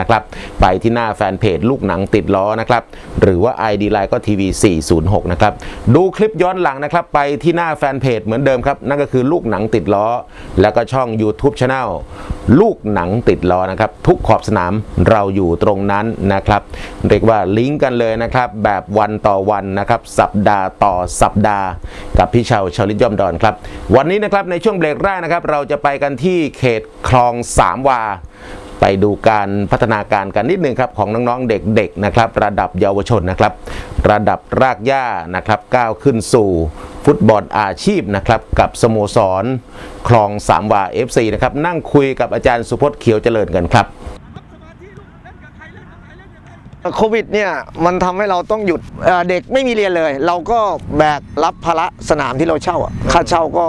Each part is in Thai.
นะครับไปที่หน้าแฟนเพจลูกหนังติดล้อนะครับหรือว่า ID Line ก็ทีวี406 นะครับ ดูคลิปย้อนหลังนะครับ ไปที่หน้าแฟนเพจเหมือนเดิมครับ นั่นก็คือลูกหนังติดล้อ แล้วก็ช่อง YouTube Channel ลูกหนังติดล้อนะครับ ทุกขอบสนามเราอยู่ตรงนั้นนะครับ เรียกว่าลิงก์กันเลยนะครับ แบบวันต่อวันนะครับ สัปดาห์ต่อสัปดาห์ กับพี่ชาวชาวลิตย่อมดอนครับวันนี้นะครับในช่วงเบรกแรกนะครับ เราจะไปกันที่เขตคลองสามวา ไปดูการพัฒนาการกันนิดนึงครับของน้องๆเด็กๆนะครับระดับเยาวชนนะครับระดับรากหญ้านะครับก้าวขึ้นสู่ฟุตบอลอาชีพนะครับกับสโมสร คลองสามวา FC นะครับนั่งคุยกับอาจารย์สุพจน์เขียวเจริญกันครับโควิดเนี่ยมันทำให้เราต้องหยุดเอ่อเด็กไม่มีเรียนเลย เราก็แบกรับภาระสนามที่เราเช่าอะค่าเช่าก็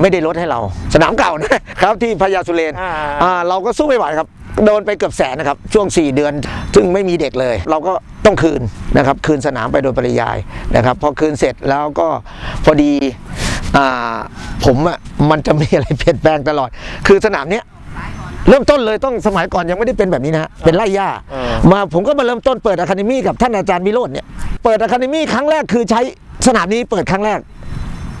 ไม่ได้ลดให้เรา สนามเก่านะครับที่พญาสุเรนอ่าอ่าเราก็สู้ไม่ไหวครับ โดนไปเกือบแสนนะครับ ช่วง 4 เดือน ซึ่งไม่มีเด็กเลย เราก็ต้องคืนนะครับ คืนสนามไปโดยปริยายนะครับ พอคืนเสร็จแล้วก็พอดีอ่าผมอะมันจะมีอะไรเปลี่ยนแปลงตลอด คือสนามเนี้ยเริ่มต้นเลยต้องสมัยก่อนยังไม่ได้เป็นแบบนี้นะฮะเป็นไร่หญ้าเออมาผมก็มาเริ่มต้นเปิดอะคาเดมี่กับท่านอาจารย์วิโรจน์เนี่ยเปิดอะคาเดมี่ครั้งแรกคือใช้สนามนี้เปิดครั้งแรก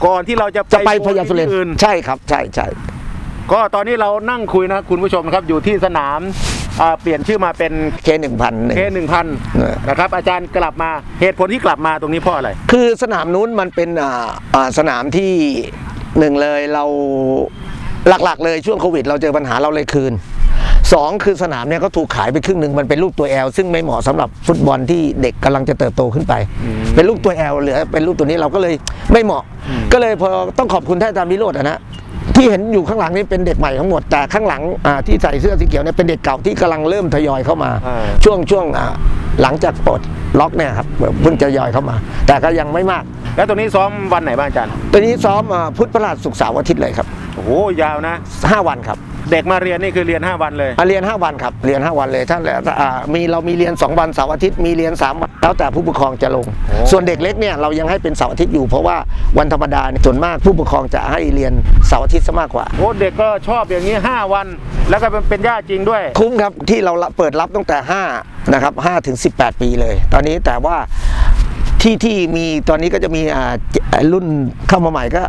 ก่อนที่เราจะจะไปพญาสุเรนที่อื่นใช่ครับใช่ใช่ ก็ตอนนี้เรานั่งคุยนะคุณผู้ชมนะครับอยู่ที่สนามอ่าเปลี่ยนชื่อมาเป็นเคหนึ่งพันหนึ่งเคหนึ่งพันเออ นะครับ อาจารย์กลับมาเหตุผลที่กลับมาตรงนี้เพราะอะไร คือสนามนู้นมันเป็นอ่าอ่าสนามที่หนึ่งเลยเราหลักๆ เลยช่วงโควิด เราเจอปัญหาเราเลยคืนสองคือสนามเนี่ยก็ถูกขายไปครึ่งหนึ่งมันเป็นรูปตัวแอลซึ่งไม่เหมาะสำหรับฟุตบอลที่เด็กกำลังจะเติบโตขึ้นไป เป็นรูปตัวแอลเหลือเป็นรูปตัวนี้เราก็เลยไม่เหมาะ ก็เลยพอต้องขอบคุณท่านอาจารย์วิโรจน์อะนะ ที่เห็นอยู่ข้างหลังนี่เป็นเด็กใหม่ทั้งหมดแต่ข้างหลังอ่าที่ใส่เสื้อสีเขียวเนี่ยเป็นเด็กเก่าที่กำลังเริ่มทยอยเข้ามาอ่าช่วงช่วงอ่าหลังจากปลดล็อกเนี่ยครับเพิ่งจะทยอยเข้ามา แต่ก็ยังไม่มาก แล้วตรงนี้ซ้อมวันไหนบ้างอาจารย์ตัวนี้ซ้อมอ่าพุธพฤหัสศุกร์เสาร์อาทิตย์เลยครับโอ้โหยาวนะ 5 วันครับ เด็กมาเรียนนี่คือเรียน 5 วันเลยอ่าเรียน 5 วันครับ เรียน 5 วันเลยท่านแหละอ่ามีเรามีเรียน 2 วันเสาร์อาทิตย์มีเรียน 3 วันแล้วแต่ผู้ปกครองจะลงโอ้ส่วนเด็กเล็กเนี่ยเรายังให้เป็นเสาร์อาทิตย์อยู่เพราะว่าวันธรรมดาเนี่ยส่วนมากผู้ปกครองจะให้เรียนเสาร์อาทิตย์ซะมากกว่าโอ้เด็กก็ชอบอย่างนี้ 5 วัน แล้วก็เป็นเป็นญาติจริงด้วย คุ้มครับที่เราเปิดรับตั้งแต่5นะครับ5ถึง18 ปีเลย ตอนนี้แต่ว่าที่ที่มีตอนนี้ก็จะมีอ่าเจรุ่นเข้ามาใหม่ก็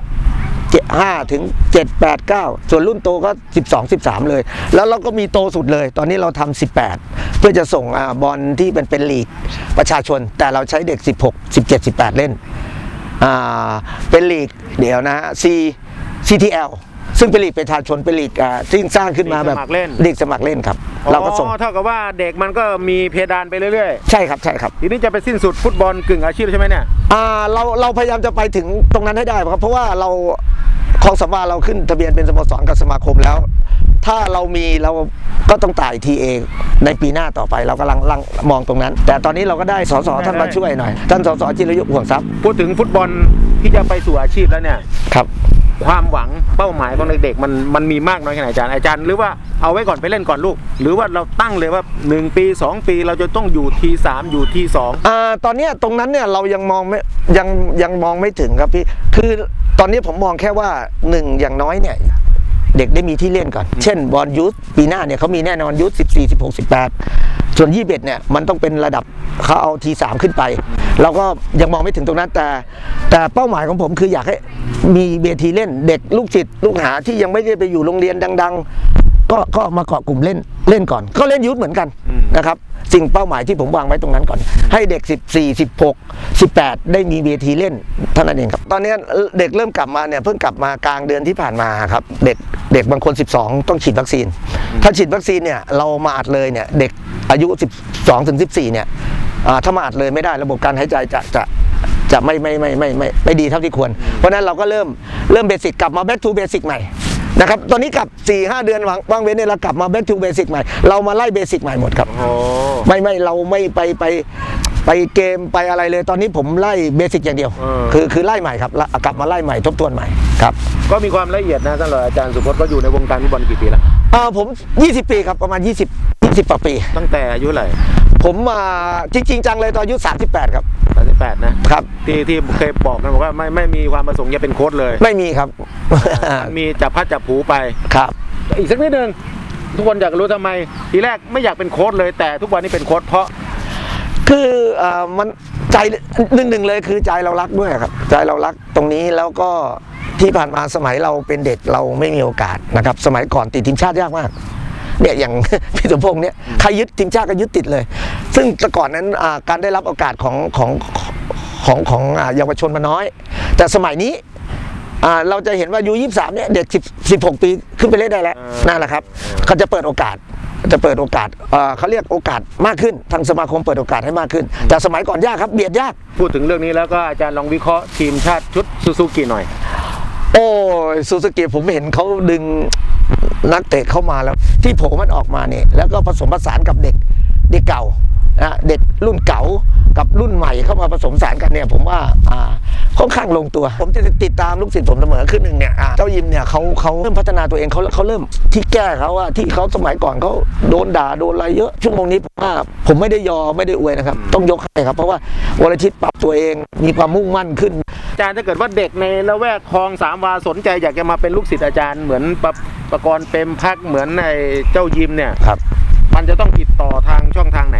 5ถึง 7 8 9 ส่วนรุ่นโตก็ 12 13 เลย แล้วเราก็มีโตสุดเลย ตอนนี้เราทำ18 เพื่อจะส่งอาบอลที่เป็นเป็นลีกประชาชน แต่เราใช้เด็ก 16 17 18 เล่นอ่าเป็นลีกเดี๋ยวนะฮะ C CTL ซึ่งเป็นลีกประชาชนเป็นลีกอ่าที่สร้างขึ้นมาแบบลีกสมัครเล่นลีกสมัครเล่นครับ เราก็ส่งอ๋อเท่ากับว่าเด็กมันก็มีเพดานไปเรื่อยใช่ครับใช่ครับๆทีนี้จะไปสิ้นสุดฟุตบอลกึ่งอาชีพใช่ไหมเนี่ยอ่าเราเราพยายามจะไปถึงตรงนั้นให้ได้ครับเพราะว่าเรา คลองสำวาเราขึ้นทะเบียนเป็นสโมสรกับสมาคมแล้ว ถ้าเรามีเราก็ต้องต่ายทีเอในปีหน้าต่อไปเรากำลังลังมองตรงนั้น แต่ตอนนี้เราก็ได้สสท่านมาช่วยหน่อย ท่านสสจิรยุห่วงทรัพย์พูดถึงฟุตบอลที่จะไปสู่อาชีพแล้วเนี่ยครับ ความหวังเป้าหมายของเด็กๆมันมันมีมากน้อยแค่ไหนอาจารย์อาจารย์หรือว่าเอาไว้ก่อนไปเล่นก่อนลูก หรือว่าเราตั้งเลยว่า 1 ปี 2 ปีเราจะต้องอยู่ทีสามอยู่ทีสองอ่าตอนนี้ตรงนั้นเนี่ยเรายังมองไม่ยังยังมองไม่ถึงครับพี่คือตอนนี้ผมมองแค่ว่าหนึ่งอย่างน้อยเนี่ย เด็กได้มีที่เล่นก่อน เช่นบอลยูทปีหน้าเนี่ยเขามีแน่นอนยูท14 16 18 ส่วน 21เนี่ยมันต้องเป็นระดับเขาเอาทีสามขึ้นไป เราก็ยังมองไม่ถึงตรงนั้นแต่ แต่เป้าหมายของผมคืออยากให้มีเวทีเล่นเด็กลูกศิษย์ลูกหาที่ยังไม่ได้ไปอยู่โรงเรียนดัง ๆ ก็ก็มาเกาะกลุ่มเล่นเล่นก่อน ก็เล่นยูทเหมือนกันอืมนะครับ สิ่งเป้าหมายที่ผมวางไว้ตรงนั้นก่อน ให้เด็ก 14 16 18 ได้มีเวทีเล่นเท่านั้นเองครับ ตอนนี้เด็กเริ่มกลับมาเนี่ยเพิ่งกลับมากลางเดือนที่ผ่านมาครับเด็กเด็กบางคน 12 ต้องฉีดวัคซีน ถ้าฉีดวัคซีนเนี่ยเรามาอัดเลยเนี่ยเด็กอายุ 12ถึง14 เนี่ยอ่าถ้ามาอัดเลยไม่ได้ระบบการหายใจจะจะจะไม่ไม่ไม่ไม่ไม่ไม่ดีเท่าที่ควร เพราะฉะนั้นเราก็เริ่มเริ่มเบสิกกลับมา back to basic ใหม่ นะครับตอนนี้กลับ 4 5 เดือนวางวางเว้นเนี่ยเรากลับมา back to basic ใหม่ เรามาไล่เบสิกใหม่หมดครับโอ้ไม่ไม่เราไม่ไปไปไปเกมไปอะไรเลยตอนนี้ผมไล่เบสิกอย่างเดียวเออคือคือไล่ใหม่ครับละกลับมาไล่ใหม่ทบทวนใหม่ครับก็มีความละเอียดนะท่านรองอาจารย์สุพจน์ก็อยู่ในวงการฟุตบอลกี่ปีแล้ว อ่าผม 20 ปีครับประมาณ 20 20กว่าปี ตั้งแต่อายุเท่าไหร่ ผมมาจริงๆจังเลยตอนอายุ 38 ครับ 38 นะครับ ที่ที่เคยบอกกันบอกว่าไม่ไม่มีความประสงค์จะเป็นโค้ชเลยไม่มีครับมันมีจับพัดจับผูไป ครับ อีกสักนิดนึงทุกคนอยากรู้ทำไม ทีแรกไม่อยากเป็นโค้ชเลย แต่ทุกวันนี้เป็นโค้ชเพราะ คือเอ่อมันใจหนึ่งหนึ่งเลยคือใจเรารักด้วยครับ ใจเรารักตรงนี้แล้วก็ที่ผ่านมาสมัยเราเป็นเด็กเราไม่มีโอกาสนะครับ สมัยก่อนติดทีมชาติยากมาก เนี่ยอย่างพี่สมพงษ์เนี่ยใครยึดทีมชาติก็ยึดติดเลย ซึ่งแต่ก่อนนั้นอ่าการได้รับโอกาสของของของของอ่าเยาวชนมันน้อย แต่สมัยนี้อ่าเราจะเห็นว่ายูยี่สามเนี่ยเด็ก10 16ปีขึ้นไปเล่นได้แล้วอ่านั่นั่นแหละครับเขาจะเปิดโอกาสจะเปิดโอกาสเอ่อเขาเรียกโอกาสมากขึ้น ทางสมาคมเปิดโอกาสให้มากขึ้น แต่สมัยก่อนยากครับเบียดยาก พูดถึงเรื่องนี้แล้วก็อาจารย์ลองวิเคราะห์ทีมชาติชุดซูซูกิหน่อย โอ้ยซูซูกิผมเห็นเขาดึง นักเตะเข้ามาแล้ว ที่โผล่มันออกมาเนี่ยแล้วก็ผสมผสานกับเด็กเด็กเก่านะเด็กรุ่นเก่ากับรุ่นใหม่เข้ามาผสมผสานกันเนี่ยผมว่าอ่า ค่อนข้างลงตัว ผมจะติดตามลูกศิษย์ผมเสมอขึ้นหนึ่งเนี่ยอ่าเจ้ายิมเนี่ยเขาเขาเริ่มพัฒนาตัวเองเขาเขาเริ่มที่แก้เขาว่าที่เขาสมัยก่อนเขาโดนด่าโดนอะไรเยอะชั่วโมงนี้ผมว่าผมไม่ได้ยอไม่ได้อวยนะครับ ต้องยกให้ครับ เพราะว่าวรชิตปรับตัวเองมีความมุ่งมั่นขึ้นอาจารย์ถ้าเกิดว่าเด็กในละแวกคลองสามวาสนใจอยากจะมาเป็นลูกศิษย์อาจารย์เหมือนประประกรณ์เปรมพักเหมือนในเจ้ายิมเนี่ยครับ มันจะต้องติดต่อทางช่องทางไหน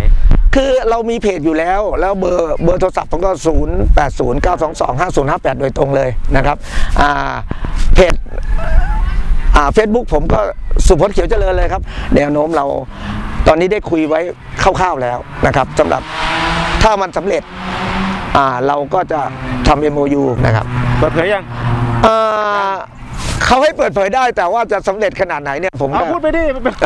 คือเรามีเพจอยู่แล้ว แล้วเบอร์เบอร์โทรศัพท์ผมก็ 0 8 0 9 2 2 5 0 5 8 โดยตรงเลยนะครับอ่าเพจอ่าเฟซบุ๊กผมก็สุพจน์เขียวเจริญเลยครับ แนวโน้มเราตอนนี้ได้คุยไว้คร่าวๆแล้วนะครับสำหรับถ้ามันสำเร็จอ่าเราก็จะทำ MOU นะครับเปิดเผยยังอ่า เขาให้เปิดเผยได้แต่ว่าจะสำเร็จขนาดไหนเนี่ยผมเอาก็ พูดไปดิพูดไปดิ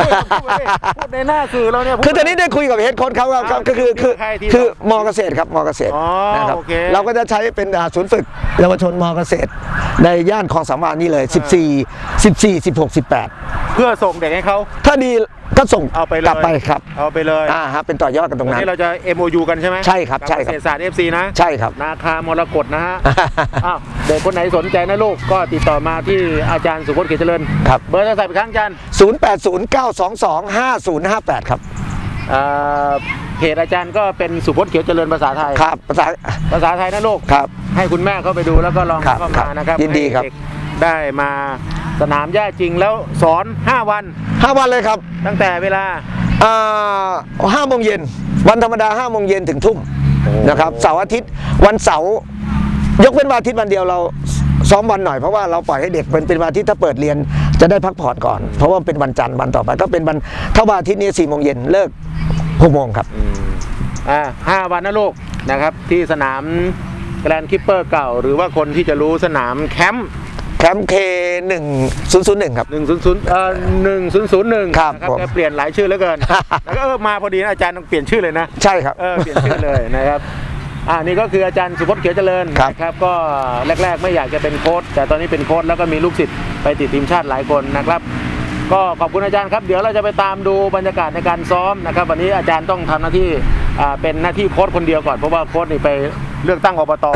พูดในหน้าสื่อเราเนี่ยพูด คือตอนนี้ได้คุยกับเฮดโค้ชเขาครับอ้าวก็คือคือใครที่คือมอเกษตรครับมอเกษตรอ๋อนะครับโอเค เราก็จะใช้เป็นอ่าศูนย์ฝึกเยาวชนมอเกษตร ในย่านคลองสามวานี่เลย 14 14 16 18 เพื่อส่งเด็กให้เขาถ้าดี ก็ส่งเอาไปเลยกลับไปครับเอาไปเลยอ่าครับเป็นต่อยอดกันตรงวันนั้นนี้เราจะ MOU กันใช่ไหมใช่ครับใช่ครับกัเกษตรศาสตร์ FC นะใช่ครับนาคามรกตนะฮะอ้าวเด็กคนไหนสนใจนะลูกก็ติดต่อมาที่อาจารย์สุพจน์เกียรติเจริญครับเบอร์โทรศัพท์อีกครั้งอาจารย์0809225058 ครับเอ่อเพจอาจารย์ก็เป็นสุพจน์เขียวเจริญภาษาไทยครับภาษาภาษาไทยนะลูกครับ ให้คุณแม่เข้าไปดูแล้วก็ลองครับเข้าครัมาบนะครับยินดีครับให้เกได้มา สนามหญ้าจริงแล้วสอน 5 วัน5วันเลยครับตั้งแต่เวลา อ่าห้าโมงเย็นวันธรรมดาห้าโมงเย็นถึงทุ่มโอ้นะครับเสาร์อาทิตย์วันเสาร์ยกเป็นวันอาทิตย์วันเดียวเราซ้อมวันหน่อยเพราะว่าเราปล่อยให้เด็กเป็นเป็นวันอาทิตย์ถ้าเปิดเรียนจะได้พักผ่อนก่อน เพราะว่าเป็นวันจันทร์วันต่อไปก็เป็นวันถ้าวันอาทิตย์นี้สี่โมงเย็นเลิกหกโมงครับ อ่าห้าวันนะลูกนะครับ ที่สนามแกรนคิปเปอร์เก่า หรือว่าคนที่จะรู้สนามแคมป์ แคมป์เคหนึ่งศูนย์ศูนย์หนึ่งครับ หนึ่งศูนย์ศูนย์เอ่อหนึ่งศูนย์ศูนย์หนึ่งครับนะครับผม แกเปลี่ยนหลายชื่อเหลือเกิน แล้วก็เออมาพอดีนะอาจารย์ต้องเปลี่ยนชื่อเลยนะ ใช่ครับ เออเปลี่ยนชื่อเลยนะครับอ่านี่ก็คืออาจารย์สุพจน์เขียวเจริญครับนะครับ ก็แรก ๆ ไม่อยากจะเป็นโค้ชแต่ตอนนี้เป็นโค้ชแล้วก็มีลูกศิษย์ไปติดทีมชาติหลายคนนะครับ ก็ขอบคุณอาจารย์ครับ เดี๋ยวเราจะไปตามดูบรรยากาศในการซ้อมนะครับ วันนี้อาจารย์ต้องทำหน้าที่อ่าเป็นหน้าที่โค้ชคนเดียวก่อนเพราะว่าโค้ชนี่ไปเลือกตั้งอบต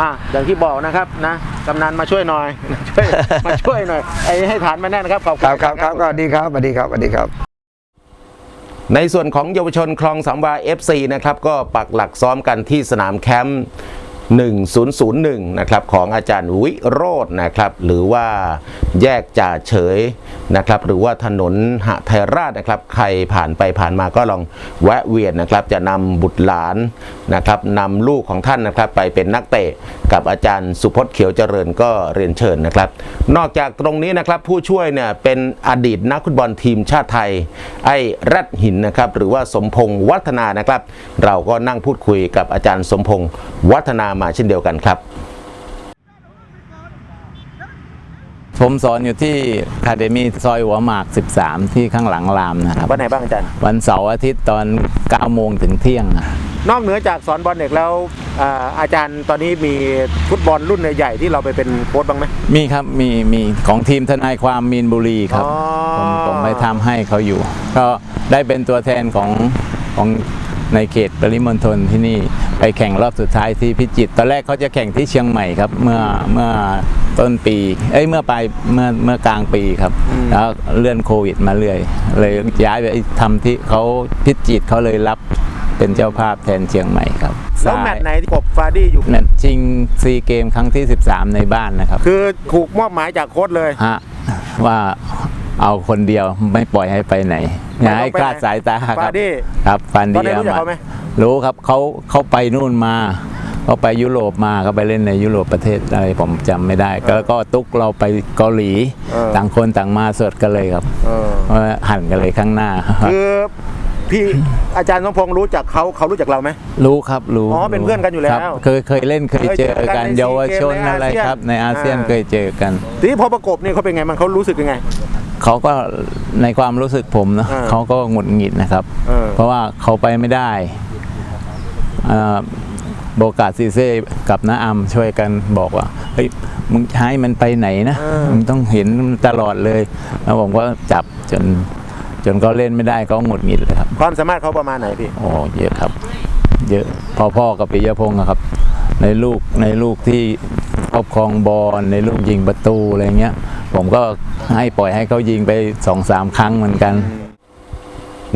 อะอย่างที่บอกนะครับนะกำนันมาช่วยหน่อยช่วยมาช่วยหน่อยไอ้ให้ฐานมาแน่นนะครับขอบคุคณรับครับครับก็ดีครับสวัสดีครับสวัสดีครับ ในส่วนของเยาวชนคลองสามวา FC นะครับก็ปักหลักซ้อมกันที่สนามแคมป์ 1001นะครับของอาจารย์วิโรจน์นะครับหรือว่าแยกจ่าเฉยนะครับหรือว่าถนนหะไทยราชนะครับใครผ่านไปผ่านมาก็ลองแวะเวียนนะครับจะนำบุตรหลานนะครับนำลูกของท่านนะครับไปเป็นนักเตะกับอาจารย์สุพจน์เขียวเจริญก็เรียนเชิญนะครับ นอกจากตรงนี้นะครับผู้ช่วยเนี่ยเป็นอดีตนักฟุตบอลทีมชาติไทย ไอ้แรดหินนะครับหรือว่าสมพงษ์วัฒนานะครับ เราก็นั่งพูดคุยกับอาจารย์สมพงษ์วัฒนามาเช่นเดียวกันครับ ผมสอนอยู่ที่คาเดมี่ซอยหัวหมาก 13 ที่ข้างหลังรามนะครับ วันไหนบ้างอาจารย์ วันเสาร์อาทิตย์ตอน9โมงถึงเที่ยงอะนอกเหนือจากสอนบอลเด็กแล้วอ่าอาจารย์ตอนนี้มีฟุตบอลรุ่นใหญ่ๆที่เราไปเป็นโค้ชบ้างไหม มีครับมีมีของทีมทนายความมีนบุรีครับ อ๋อ ผมผมไปทำให้เขาอยู่ ก็ได้เป็นตัวแทนของของในเขตปริมณฑลที่นี่ ไปแข่งรอบสุดท้ายที่พิจิตรตอนแรกเขาจะแข่งที่เชียงใหม่ครับ เมื่อเมื่อต้นปี เอ้ยเมื่อปลายเมื่อเมื่อกลางปีครับ แล้วเลื่อนโควิดมาเรื่อยเลยย้ายไปทำที่เขาพิจิตรเขาเลยรับเป็นเจ้าภาพแทนเชียงใหม่ครับแล้วแมตช์ไหนที่กบฟาดี้อยู่แมตช์ชิงซีเกมครั้งที่ 13 ในบ้านนะครับ คือถูกมอบหมายจากโค้ชเลยฮะว่าเอาคนเดียวไม่ปล่อยให้ไปไหนอย่าให้คลาดสายตาครับฟาดี้ครับฟันตอนเดีนั้นยรู้จักเขาไหม รู้ครับเขาเขาไปนู่นมาเขาไปยุโรปมาเขาไปเล่นในยุโรปประเทศอะไรผมจำไม่ได้ แล้วก็ตุ๊กเราไปเกาหลีเออต่างคนต่างมาสดกันเลยครับเออเพราะว่าหันกันเลยข้างหน้าคือพี่อาจารย์สมพงษ์รู้จักเขาเขารู้จักเราไหมรู้ครับรู้อ๋อเป็นเพื่อนกันอยู่แล้วครับเคยเคยเล่นเคยเจอเคยเจอกักันนในเยาวชนซีเกมในอะไรอาเซียนครับ ในอาเซียนอ่าเคยเจอกันทีนี้พอประกบเนี่ยเขาเป็นไงมันเขารู้สึกยังไงเขาก็ในความรู้สึกผมนะอ่าเขาก็หงุดหงิดนะครับเออเพราะว่าเขาไปไม่ได้อ่า โบกาสซีเซ่กับน้าอัมช่วยกันบอกว่าเฮ้ยมึงให้มันไปไหนนะมึงต้องเห็นมันตลอดเลยแล้วผมก็จับจนจนเขาเล่นไม่ได้เขาหงุดหงิดเลยครับ ความสามารถเขาประมาณไหนพี่โอ้เยอะครับ เยอะพ่อๆกับปิยพงศ์อะครับ ในลูกในลูกที่ครอบครองบอลในลูกยิงประตูอะไรเงี้ย ผมก็ให้ปล่อยให้เขายิงไปสองสามครั้งเหมือนกัน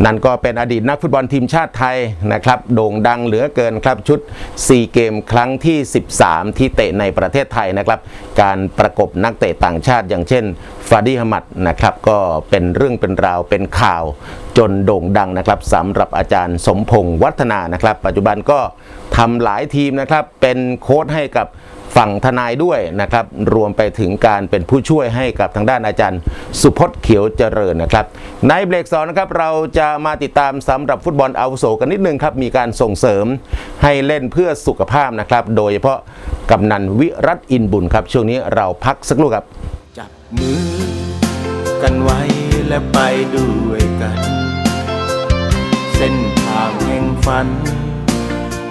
นั่นก็เป็นอดีตนักฟุตบอลทีมชาติไทยนะครับโด่งดังเหลือเกินครับชุด 4 เกมครั้งที่ 13 ที่เตะในประเทศไทยนะครับ การประกบนักเตะต่างชาติอย่างเช่นฟาดีฮมัดนะครับก็เป็นเรื่องเป็นราวเป็นข่าวจนโด่งดังนะครับสำหรับอาจารย์สมพงษ์วัฒนานะครับ ปัจจุบันก็ทำหลายทีมนะครับเป็นโค้ชให้กับ ฝั่งทนายด้วยนะครับ รวมไปถึงการเป็นผู้ช่วยให้กับทางด้านอาจารย์ สุพจน์เขียวเจริญนะครับ ในเบรกสองนะครับเราจะมาติดตามสำหรับฟุตบอลอาวุโสกันนิดนึงครับ มีการส่งเสริมให้เล่นเพื่อสุขภาพนะครับ โดยเฉพาะกำนันวิรัตอินบุญครับ ช่วงนี้เราพักสักครู่ครับ จับมือกันไว้และไปด้วยกัน เส้นทางแห่งฝัน